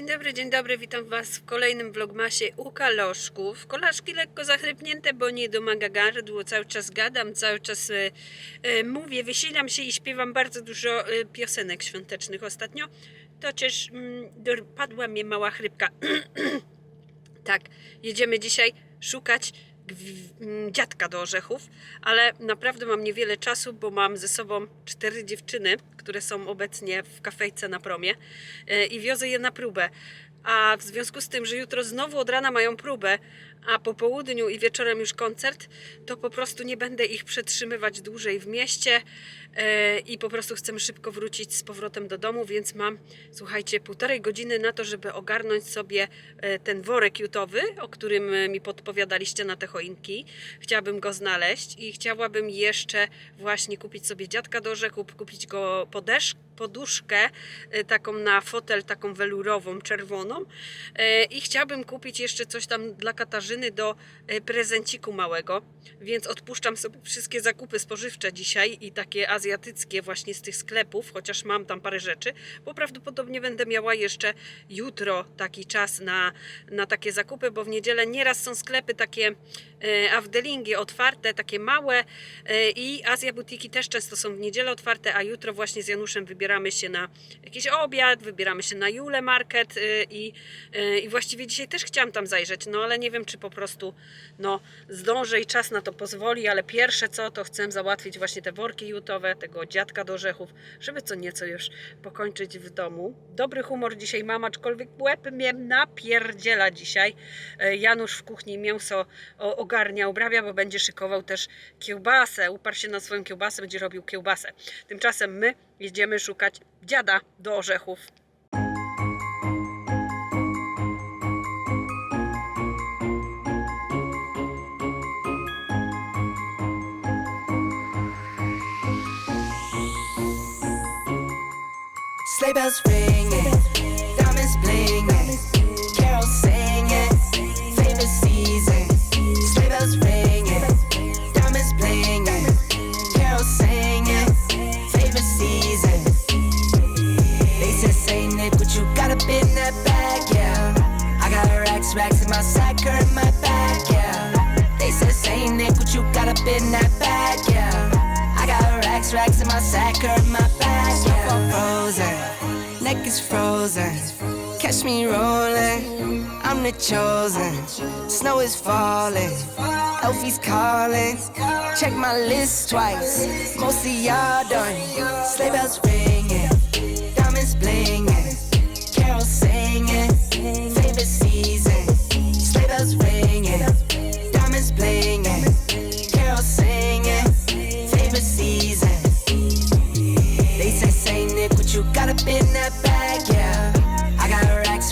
Dzień dobry, dzień dobry, witam Was w kolejnym vlogmasie u kaloszków. Kolaszki lekko zachrypnięte, bo nie domaga gardło, cały czas gadam, cały czas e, e, mówię, wysilam się i śpiewam bardzo dużo e, piosenek świątecznych ostatnio. To też mm, dopadła mnie mała chrypka. tak, jedziemy dzisiaj szukać dziadka do orzechów, ale naprawdę mam niewiele czasu, bo mam ze sobą cztery dziewczyny, które są obecnie w kafejce na promie e, i wiozę je na próbę. A w związku z tym, że jutro znowu od rana mają próbę, a po południu i wieczorem już koncert, to po prostu nie będę ich przetrzymywać dłużej w mieście e, i po prostu chcę szybko wrócić z powrotem do domu, więc mam, słuchajcie, półtorej godziny na to, żeby ogarnąć sobie e, ten worek jutowy, o którym e, mi podpowiadaliście na te choinki. Chciałabym go znaleźć i chciałabym jeszcze właśnie kupić sobie dziadka do orzechów, kupić go podesz, poduszkę taką na fotel, taką welurową, czerwoną i chciałabym kupić jeszcze coś tam dla Katarzyny do e, prezenciku małego, więc odpuszczam sobie wszystkie zakupy spożywcze dzisiaj i takie azjatyckie właśnie z tych sklepów, chociaż mam tam parę rzeczy, bo prawdopodobnie będę miała jeszcze jutro taki czas na, na takie zakupy, bo w niedzielę nieraz są sklepy takie e, Avdelingi otwarte, takie małe e, i Azja Butiki też często są w niedzielę otwarte, a jutro właśnie z Januszem wybieramy się na jakiś obiad, wybieramy się na Jule Market e, i, e, i właściwie dzisiaj też chciałam tam zajrzeć, no ale nie wiem, czy po prostu no, zdążę i czas na to pozwoli, ale pierwsze co, to chcę załatwić właśnie te worki jutowe, tego dziadka do orzechów, żeby co nieco już pokończyć w domu. Dobry humor dzisiaj mam, aczkolwiek łeb mnie napierdziela dzisiaj. E, Janusz w kuchni mięso ogarnia, obrabia, bo będzie szykował też kiełbasę. Uparł się na swoją kiełbasę, będzie robił kiełbasę. Tymczasem my jedziemy szukać dziada do orzechów. Sleigh bells ringing, diamonds blinging, carols singing, favorite season. Sleigh bells ringing, diamonds blinging, carols singing, favorite season. They said, Saint Nick, what you got up in that bag? Yeah, I got a racks, racks in my sack, or in my bag. Yeah, they said, Saint Nick, what you got up in that bag? Yeah, I got a racks, racks in my sack, or in my bag. Neck is frozen. Catch me rolling, I'm the chosen. Snow is falling, Elfie's calling. Check my list twice, most of y'all done. Sleigh bells ringing,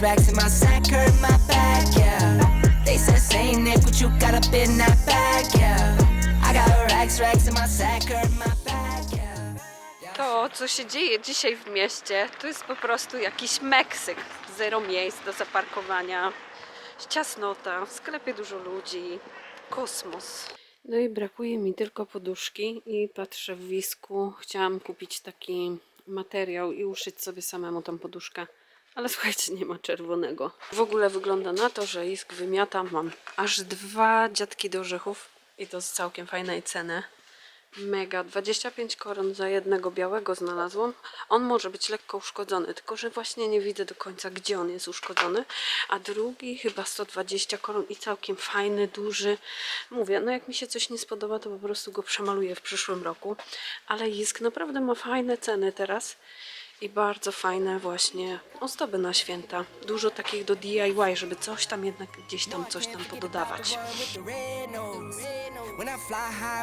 racks, in my sack, in my bag, yeah. They say, Saint Nick, what you got up in that bag, yeah. I got racks, racks in my sack, in my bag, yeah. To, co się dzieje dzisiaj w mieście, to jest po prostu jakiś Meksyk. Zero miejsc do zaparkowania, ciasnota, w sklepie dużo ludzi, kosmos. No i brakuje mi tylko poduszki i patrzę w wisku. Chciałam kupić taki materiał i uszyć sobie samemu tą poduszkę. Ale słuchajcie, nie ma czerwonego. W ogóle wygląda na to, że isk wymiatam. Mam aż dwa dziadki do orzechów i to z całkiem fajnej ceny. Mega, 25 koron za jednego białego znalazłam. On może być lekko uszkodzony, tylko że właśnie nie widzę do końca, gdzie on jest uszkodzony. A drugi chyba 120 koron i całkiem fajny, duży. Mówię, no jak mi się coś nie spodoba, to po prostu go przemaluję w przyszłym roku. Ale Jisk naprawdę ma fajne ceny teraz. I bardzo fajne właśnie ozdoby na święta. Dużo takich do DIY, żeby coś tam jednak gdzieś tam coś tam pododawać. Nose. When I fly high,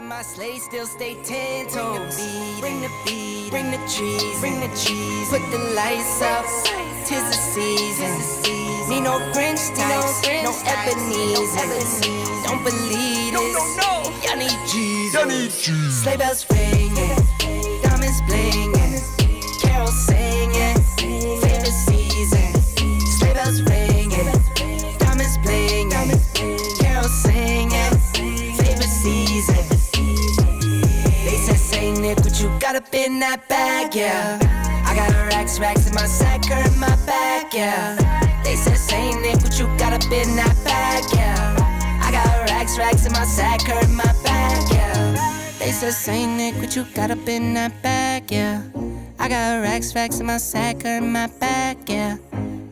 it, but you gotta in that bag, yeah. I got racks, racks in my sack or in my bag, yeah. They said same it, but you gotta in that bag, yeah. I got racks, racks in my sack or in my bag, yeah. They said same it, but you gotta in that bag, yeah. I got racks, racks in my sack or in my bag, yeah.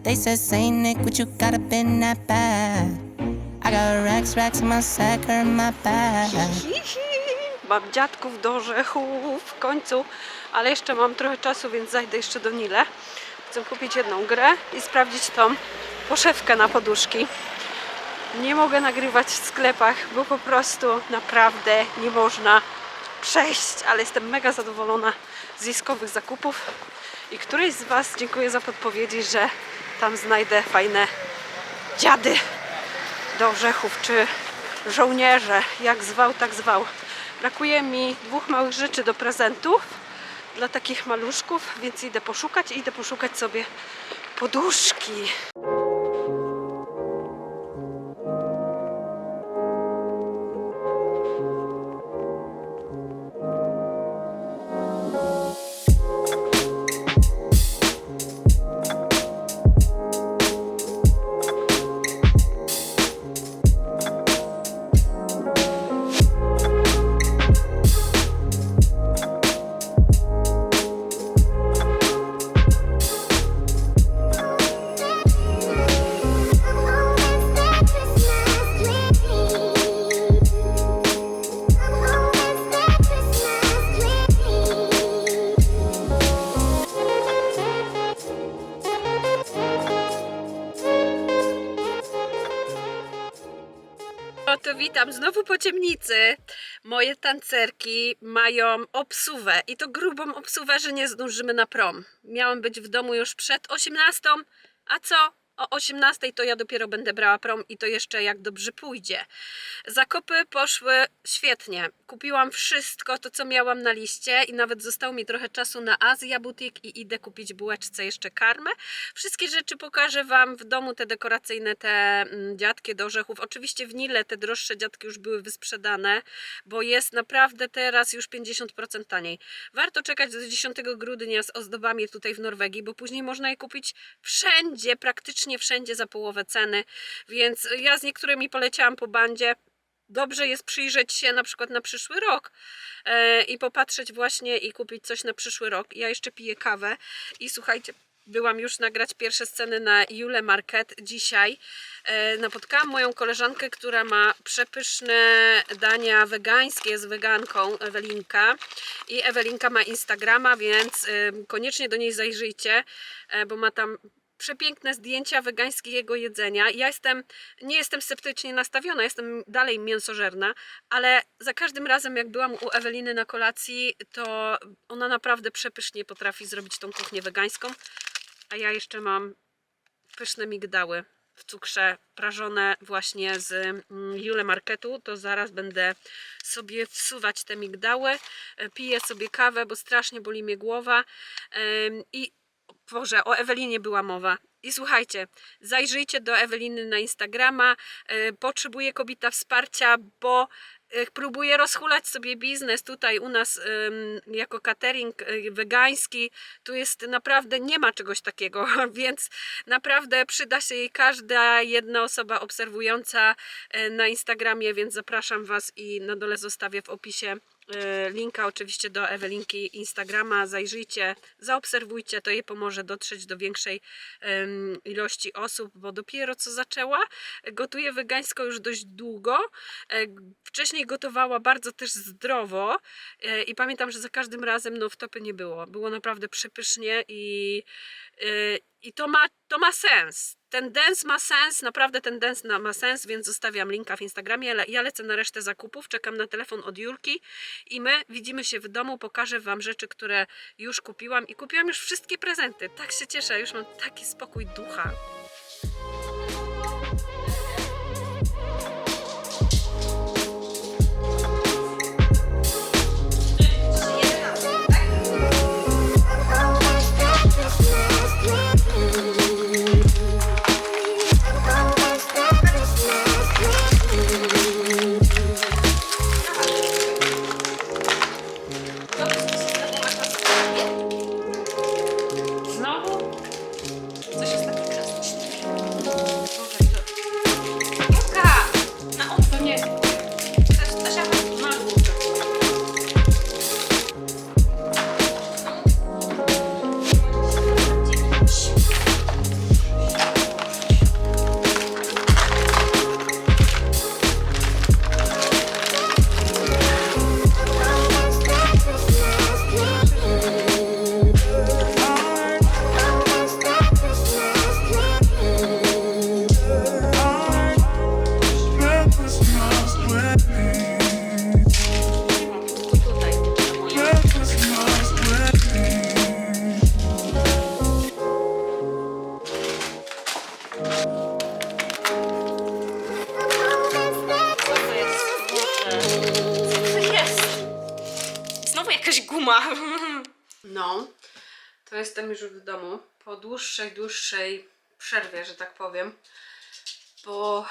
They said same it, but you gotta in that bag. I got racks, racks in my sack or in my bag. Mam dziadków do orzechów w końcu, ale jeszcze mam trochę czasu, więc zajdę jeszcze do Nile. Chcę kupić jedną grę i sprawdzić tą poszewkę na poduszki. Nie mogę nagrywać w sklepach, bo po prostu naprawdę nie można przejść, ale jestem mega zadowolona z ziskowych zakupów i któryś z Was dziękuję za podpowiedzi, że tam znajdę fajne dziady do orzechów, czy żołnierze, jak zwał, tak zwał. Brakuje mi dwóch małych rzeczy do prezentów dla takich maluszków, więc idę poszukać i idę poszukać sobie poduszki. Ciemnicy. Moje tancerki mają obsuwę i to grubą obsuwę, że nie zdążymy na prom. Miałam być w domu już przed 18, a co? O 18 to ja dopiero będę brała prom i to jeszcze jak dobrze pójdzie. Zakupy poszły świetnie. Kupiłam wszystko to, co miałam na liście i nawet zostało mi trochę czasu na Azja Boutique i idę kupić bułeczce jeszcze karmę. Wszystkie rzeczy pokażę Wam w domu, te dekoracyjne, te mm, dziadki do orzechów. Oczywiście w Nile te droższe dziadki już były wysprzedane, bo jest naprawdę teraz już 50% taniej. Warto czekać do 10 grudnia z ozdobami tutaj w Norwegii, bo później można je kupić wszędzie, praktycznie wszędzie za połowę ceny, więc ja z niektórymi poleciałam po bandzie. Dobrze jest przyjrzeć się na przykład na przyszły rok e, i popatrzeć właśnie i kupić coś na przyszły rok. Ja jeszcze piję kawę i słuchajcie, byłam już nagrać pierwsze sceny na Jule Market dzisiaj. E, napotkałam moją koleżankę, która ma przepyszne dania wegańskie, jest weganką Ewelinka i Ewelinka ma Instagrama, więc ym, koniecznie do niej zajrzyjcie, e, bo ma tam przepiękne zdjęcia wegańskiego jedzenia. Ja jestem, nie jestem sceptycznie nastawiona, jestem dalej mięsożerna, ale za każdym razem jak byłam u Eweliny na kolacji, to ona naprawdę przepysznie potrafi zrobić tą kuchnię wegańską, a ja jeszcze mam pyszne migdały w cukrze prażone właśnie z mm, Jule Marketu, to zaraz będę sobie wsuwać te migdały. E, Piję sobie kawę, bo strasznie boli mnie głowa i Boże, o Ewelinie była mowa. I słuchajcie, zajrzyjcie do Eweliny na Instagrama. E, Potrzebuje kobieta wsparcia, bo e, próbuje rozhulać sobie biznes tutaj u nas jako catering e, wegański. Tu jest naprawdę, nie ma czegoś takiego, więc naprawdę przyda się jej każda jedna osoba obserwująca na Instagramie, więc zapraszam Was i na dole zostawię w opisie linka oczywiście do Ewelinki Instagrama. Zajrzyjcie, zaobserwujcie, to jej pomoże dotrzeć do większej ilości osób, bo dopiero co zaczęła. Gotuje wegańsko już dość długo. E, Wcześniej gotowała bardzo też zdrowo e, i pamiętam, że za każdym razem no wtopy nie było. Było naprawdę przepysznie i, i to, ma, to ma sens. Ten dance ma sens, naprawdę ten na- ma sens, więc zostawiam linka w Instagramie. ale Ja lecę na resztę zakupów, czekam na telefon od Julki i my widzimy się w domu. Pokażę Wam rzeczy, które już kupiłam i kupiłam już wszystkie prezenty. Tak się cieszę, już mam taki spokój ducha. it. Guma. No, to jestem już w domu po dłuższej, dłuższej przerwie, że tak powiem, bo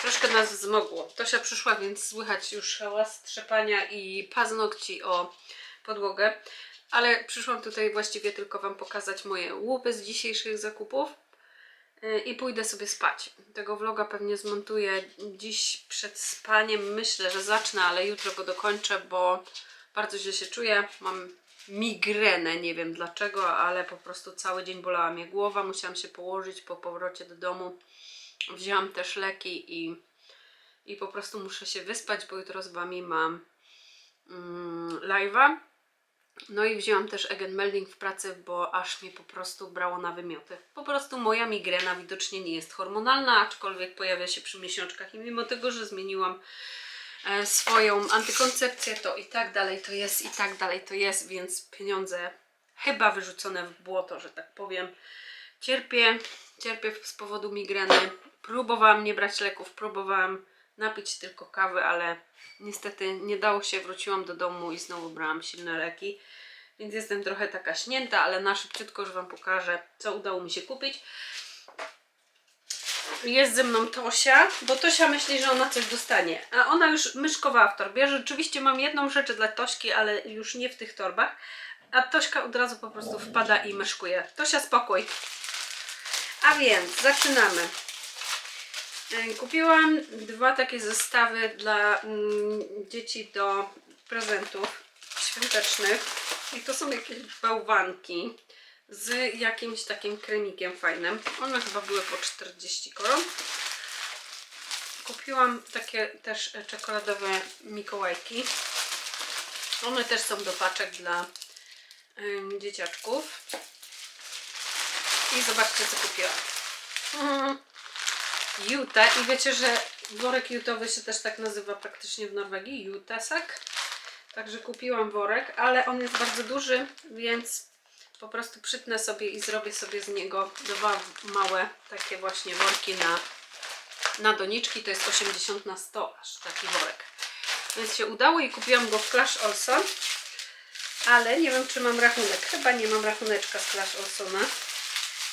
troszkę nas zmogło. Tosia przyszła, więc słychać już hałas trzepania i paznokci o podłogę, ale przyszłam tutaj właściwie tylko Wam pokazać moje łupy z dzisiejszych zakupów y, i pójdę sobie spać. Tego vloga pewnie zmontuję dziś przed spaniem. Myślę, że zacznę, ale jutro go dokończę, bo bardzo źle się czuję. Mam migrenę, nie wiem dlaczego, ale po prostu cały dzień bolała mnie głowa. Musiałam się położyć po powrocie do domu. Wzięłam też leki i, i po prostu muszę się wyspać, bo jutro z Wami mam mm, live'a. No i wzięłam też Egenmelding w pracy, bo aż mnie po prostu brało na wymioty. Po prostu moja migrena widocznie nie jest hormonalna, aczkolwiek pojawia się przy miesiączkach i mimo tego, że zmieniłam swoją antykoncepcję, to i tak dalej to jest, i tak dalej to jest, więc pieniądze chyba wyrzucone w błoto, że tak powiem. Cierpię, cierpię z powodu migreny. Próbowałam nie brać leków, próbowałam napić tylko kawy, ale niestety nie dało się. Wróciłam do domu i znowu brałam silne leki. Więc jestem trochę taka śnięta, ale na szybciutko już Wam pokażę, co udało mi się kupić. Jest ze mną Tosia, bo Tosia myśli, że ona coś dostanie. A ona już myszkowała w torbie. Rzeczywiście mam jedną rzecz dla Tośki, ale już nie w tych torbach. A Tośka od razu po prostu wpada i myszkuje. Tosia, spokój. A więc zaczynamy. E, Kupiłam dwa takie zestawy dla mm, dzieci do prezentów świątecznych. I to są jakieś bałwanki z jakimś takim kremikiem fajnym. One chyba były po 40 koron. Kupiłam takie też e, czekoladowe mikołajki. One też są do paczek dla em, dzieciaczków. I zobaczcie co kupiłam. Mhm. Jute i wiecie, że worek jutowy się też tak nazywa praktycznie w Norwegii, jutesak. Także kupiłam worek, ale on jest bardzo duży, więc po prostu przytnę sobie i zrobię sobie z niego dwa małe takie właśnie worki na, na doniczki. To jest 80 na 100 aż taki worek. Więc się udało i kupiłam go w Clash Olson. Ale nie wiem, czy mam rachunek. Chyba nie mam rachuneczka z Clash Olsona.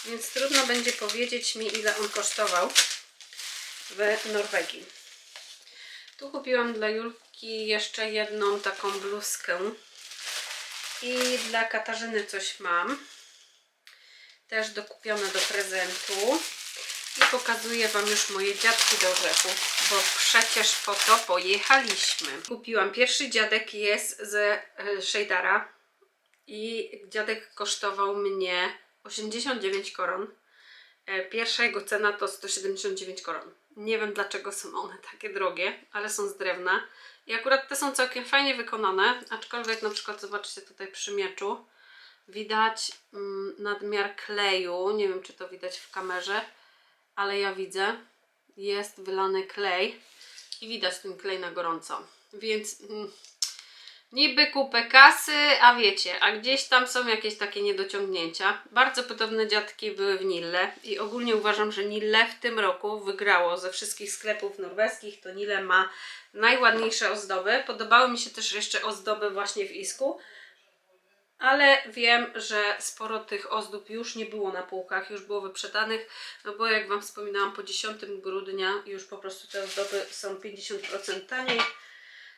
Więc trudno będzie powiedzieć mi, ile on kosztował w Norwegii. Tu kupiłam dla Julki jeszcze jedną taką bluzkę. I dla Katarzyny coś mam. Też dokupione do prezentu. I pokazuję Wam już moje dziadki do orzechów, bo przecież po to pojechaliśmy. Kupiłam. Pierwszy dziadek jest ze e, Shadara i dziadek kosztował mnie 89 koron. E, Pierwsza jego cena to 179 koron. Nie wiem dlaczego są one takie drogie, ale są z drewna. I akurat te są całkiem fajnie wykonane, aczkolwiek na przykład zobaczcie tutaj przy mieczu widać mm, nadmiar kleju. Nie wiem czy to widać w kamerze, ale ja widzę. Jest wylany klej i widać ten klej na gorąco. Więc mm, Niby kupę kasy, a wiecie, a gdzieś tam są jakieś takie niedociągnięcia. Bardzo podobne dziadki były w Nille i ogólnie uważam, że Nille w tym roku wygrało ze wszystkich sklepów norweskich. To Nille ma najładniejsze ozdoby. Podobały mi się też jeszcze ozdoby właśnie w Isku. Ale wiem, że sporo tych ozdób już nie było na półkach, już było wyprzedanych, no bo jak Wam wspominałam, po 10 grudnia już po prostu te ozdoby są 50% taniej.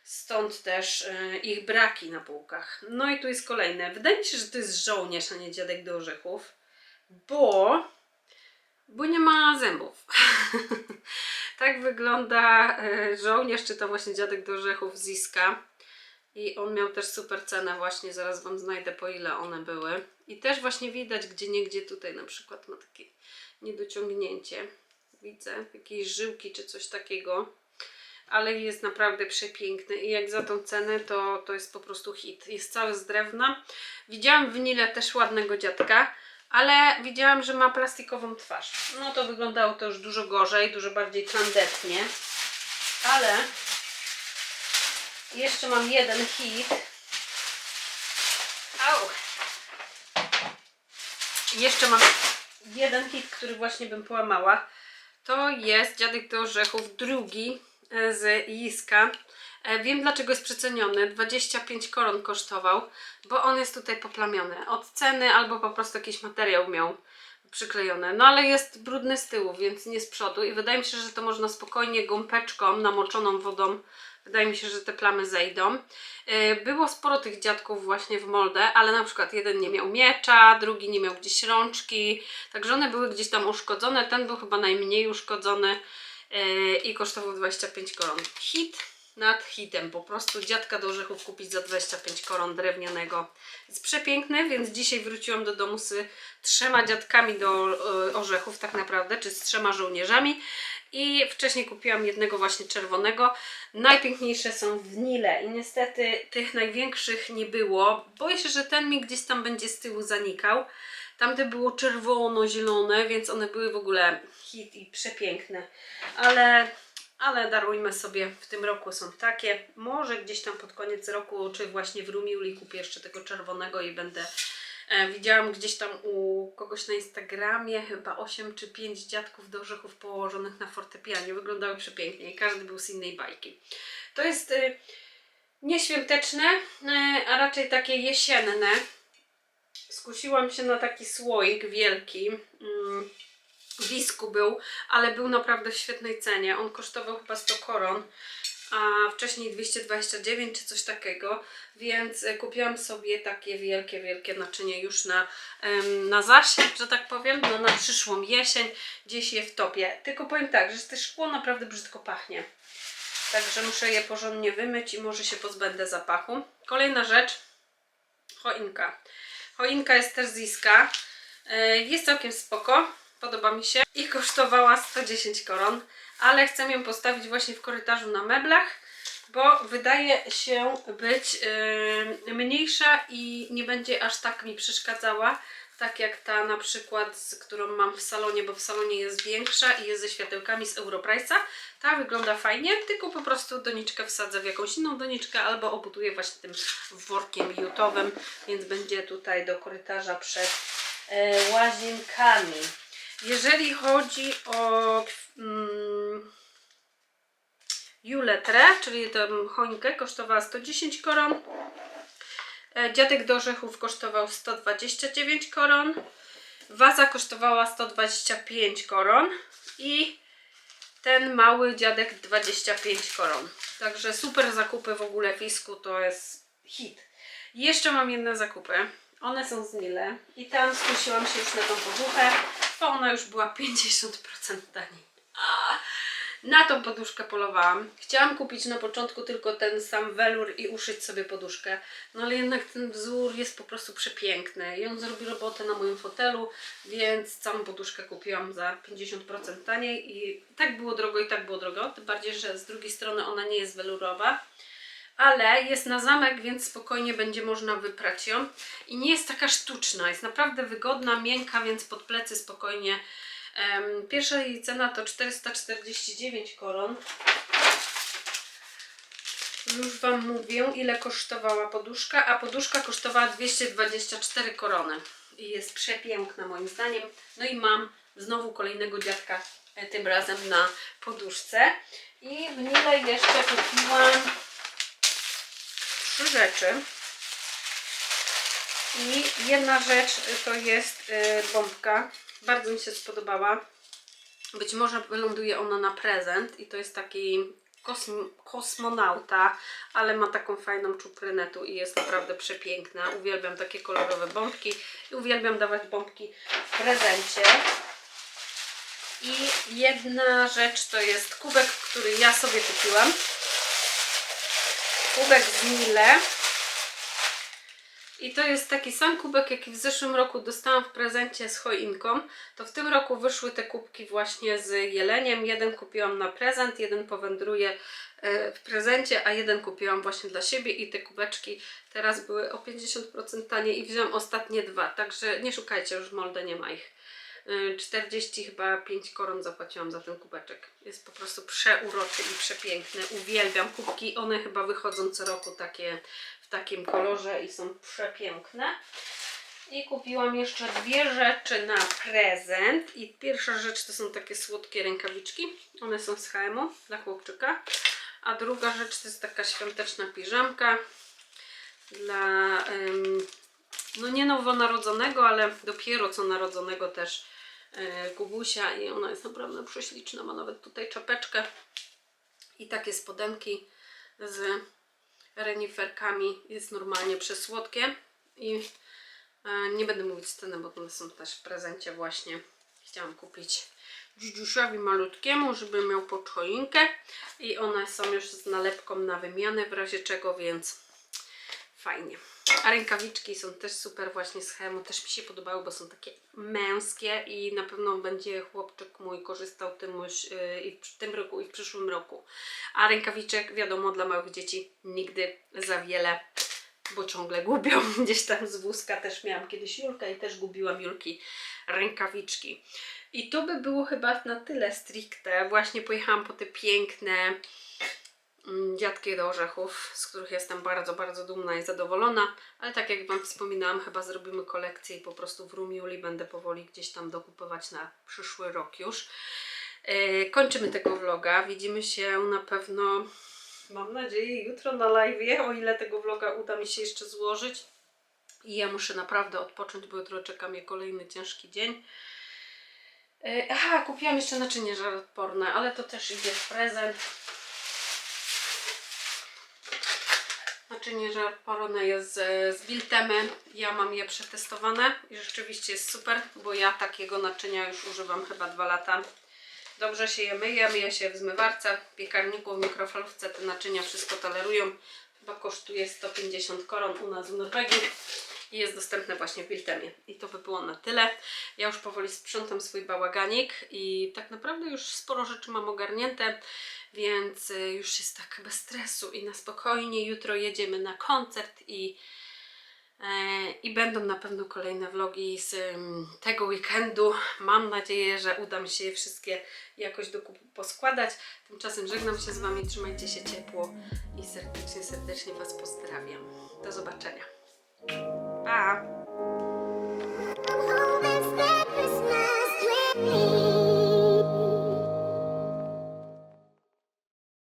Stąd też y, ich braki na półkach. No i tu jest kolejne. Wydaje mi się, że to jest żołnierz, a nie dziadek do orzechów, bo, bo nie ma zębów. tak wygląda y, żołnierz, czy to właśnie dziadek do orzechów z Iska. I on miał też super cenę właśnie, zaraz Wam znajdę po ile one były. I też właśnie widać gdzie niegdzie tutaj na przykład ma takie niedociągnięcie. Widzę jakieś żyłki czy coś takiego ale jest naprawdę przepiękny i jak za tą cenę to, to jest po prostu hit. Jest cały z drewna. Widziałam w Nile też ładnego dziadka, ale widziałam, że ma plastikową twarz. No to wyglądało to już dużo gorzej, dużo bardziej tandetnie, ale jeszcze mam jeden hit. Au. Jeszcze mam jeden hit, który właśnie bym połamała, to jest Dziadek do Orzechów, drugi z Jiska. E, Wiem dlaczego jest przeceniony. 25 koron kosztował, bo on jest tutaj poplamiony. Od ceny albo po prostu jakiś materiał miał przyklejony. No ale jest brudny z tyłu, więc nie z przodu i wydaje mi się, że to można spokojnie gąbeczką namoczoną wodą Wydaje mi się, że te plamy zejdą. Yy, Było sporo tych dziadków właśnie w Molde, ale na przykład jeden nie miał miecza, drugi nie miał gdzieś rączki, także one były gdzieś tam uszkodzone. Ten był chyba najmniej uszkodzony i kosztował 25 koron. Hit nad hitem, po prostu dziadka do orzechów kupić za 25 koron drewnianego. Jest przepiękny, więc dzisiaj wróciłam do domu z trzema dziadkami do yy, orzechów tak naprawdę, czy z trzema żołnierzami. I wcześniej kupiłam jednego właśnie czerwonego. Najpiękniejsze są w Nile i niestety tych największych nie było. Boję się, że ten mi gdzieś tam będzie z tyłu zanikał. Tamte było czerwono-zielone, więc one były w ogóle hit i przepiękne. Ale, ale darujmy sobie, w tym roku są takie. Może gdzieś tam pod koniec roku, czy właśnie w Rumiuli kupię jeszcze tego czerwonego i będę widziałam gdzieś tam u kogoś na Instagramie chyba 8 czy 5 dziadków do orzechów położonych na fortepianie. Wyglądały przepięknie i każdy był z innej bajki. To jest y, nieświąteczne, y, a raczej takie jesienne. Skusiłam się na taki słoik wielki. Mm, w Wisku był, ale był naprawdę w świetnej cenie. On kosztował chyba 100 koron, a wcześniej 229 czy coś takiego, więc kupiłam sobie takie wielkie, wielkie naczynie już na, na zasięg, że tak powiem, no, na przyszłą jesień, gdzieś je wtopię. Tylko powiem tak, że to szkło naprawdę brzydko pachnie. Także muszę je porządnie wymyć i może się pozbędę zapachu. Kolejna rzecz, choinka. Choinka jest też z Iska. E, Jest całkiem spoko, podoba mi się i kosztowała 110 koron, ale chcę ją postawić właśnie w korytarzu na meblach, bo wydaje się być e, mniejsza i nie będzie aż tak mi przeszkadzała, tak jak ta na przykład, z którą mam w salonie, bo w salonie jest większa i jest ze światełkami z Europrice'a. Ta wygląda fajnie, tylko po prostu doniczkę wsadzę w jakąś inną doniczkę albo obuduję właśnie tym workiem jutowym, więc będzie tutaj do korytarza przed e, łazienkami. Jeżeli chodzi o mm, Juletrę, czyli tę choinkę, kosztowała 110 koron. E, Dziadek do orzechów kosztował 129 koron. Waza kosztowała 125 koron. I ten mały dziadek 25 koron. Także super zakupy w ogóle w Isku to jest hit. Jeszcze mam jedne zakupy. One są z Nile i tam skusiłam się już na tą poduchę, bo ona już była 50% taniej. Na tą poduszkę polowałam. Chciałam kupić na początku tylko ten sam welur i uszyć sobie poduszkę. No ale jednak ten wzór jest po prostu przepiękny. I on zrobi robotę na moim fotelu, więc całą poduszkę kupiłam za 50% taniej i tak było drogo i tak było drogo. Tym bardziej, że z drugiej strony ona nie jest welurowa. Ale jest na zamek, więc spokojnie będzie można wyprać ją. I nie jest taka sztuczna, jest naprawdę wygodna, miękka, więc pod plecy spokojnie Pierwsza jej cena to 449 koron. Już Wam mówię, ile kosztowała poduszka, a poduszka kosztowała 224 korony. I jest przepiękna moim zdaniem. No i mam znowu kolejnego dziadka, e, tym razem na poduszce. I w Nile jeszcze kupiłam trzy rzeczy. I jedna rzecz to jest y, bombka. Bardzo mi się spodobała. Być może wyląduje ona na prezent i to jest taki kosm kosmonauta, ale ma taką fajną czuprynę tu i jest naprawdę przepiękna. Uwielbiam takie kolorowe bombki i uwielbiam dawać bombki w prezencie. I jedna rzecz to jest kubek, który ja sobie kupiłam. Kubek z Nile. I to jest taki sam kubek, jaki w zeszłym roku dostałam w prezencie z choinką. To w tym roku wyszły te kubki właśnie z jeleniem. Jeden kupiłam na prezent, jeden powędruje e, w prezencie, a jeden kupiłam właśnie dla siebie i te kubeczki teraz były o 50% taniej i wziąłam ostatnie dwa. Także nie szukajcie, już w Molde nie ma ich. E, 40 chyba 5 koron zapłaciłam za ten kubeczek. Jest po prostu przeuroczy i przepiękny. Uwielbiam kubki. One chyba wychodzą co roku takie takim kolorze i są przepiękne. I kupiłam jeszcze dwie rzeczy na prezent. I pierwsza rzecz to są takie słodkie rękawiczki. One są z HM dla chłopczyka. A druga rzecz to jest taka świąteczna piżamka dla em, no nie nowonarodzonego, ale dopiero co narodzonego też e, Kubusia i ona jest naprawdę prześliczna. Ma nawet tutaj czapeczkę i takie spodenki z reniferkami. Jest normalnie przesłodkie i e, nie będę mówić ceny, bo one są też w prezencie właśnie. Chciałam kupić dzidziusiowi malutkiemu, żeby miał pod choinkę i one są już z nalepką na wymianę w razie czego, więc fajnie. A rękawiczki są też super właśnie z Hemu, też mi się podobały, bo są takie męskie i na pewno będzie chłopczyk mój korzystał tym już yy, i w tym roku i w przyszłym roku. A rękawiczek wiadomo dla małych dzieci nigdy za wiele, bo ciągle gubią. Gdzieś tam z wózka też miałam kiedyś Julkę i też gubiłam Julki rękawiczki. I to by było chyba na tyle stricte. Właśnie pojechałam po te piękne dziadki do orzechów, z których jestem bardzo, bardzo dumna i zadowolona. Ale tak jak Wam wspominałam, chyba zrobimy kolekcję i po prostu w Rumiuli będę powoli gdzieś tam dokupować na przyszły rok już. E, kończymy tego vloga. Widzimy się na pewno, mam nadzieję, jutro na live, o ile tego vloga uda mi się jeszcze złożyć. I ja muszę naprawdę odpocząć, bo jutro czeka mnie kolejny ciężki dzień. E, Aha, kupiłam jeszcze naczynie żaroodporne, ale to też idzie w prezent. Naczynie żaroodporne jest z, z Biltemy. Ja mam je przetestowane i rzeczywiście jest super, bo ja takiego naczynia już używam chyba dwa lata. Dobrze się je myje, myje się w zmywarce, w piekarniku, w mikrofalówce te naczynia wszystko tolerują. Chyba kosztuje 150 koron u nas w Norwegii i jest dostępne właśnie w Biltemie. I to by było na tyle. Ja już powoli sprzątam swój bałaganik i tak naprawdę już sporo rzeczy mam ogarnięte, więc y, już jest tak bez stresu i na spokojnie. Jutro jedziemy na koncert i, e, i będą na pewno kolejne vlogi z tego weekendu. Mam nadzieję, że uda mi się je wszystkie jakoś do kupu poskładać. Tymczasem żegnam się z Wami, trzymajcie się ciepło i serdecznie, serdecznie Was pozdrawiam. Do zobaczenia. Pa! Christmas with me.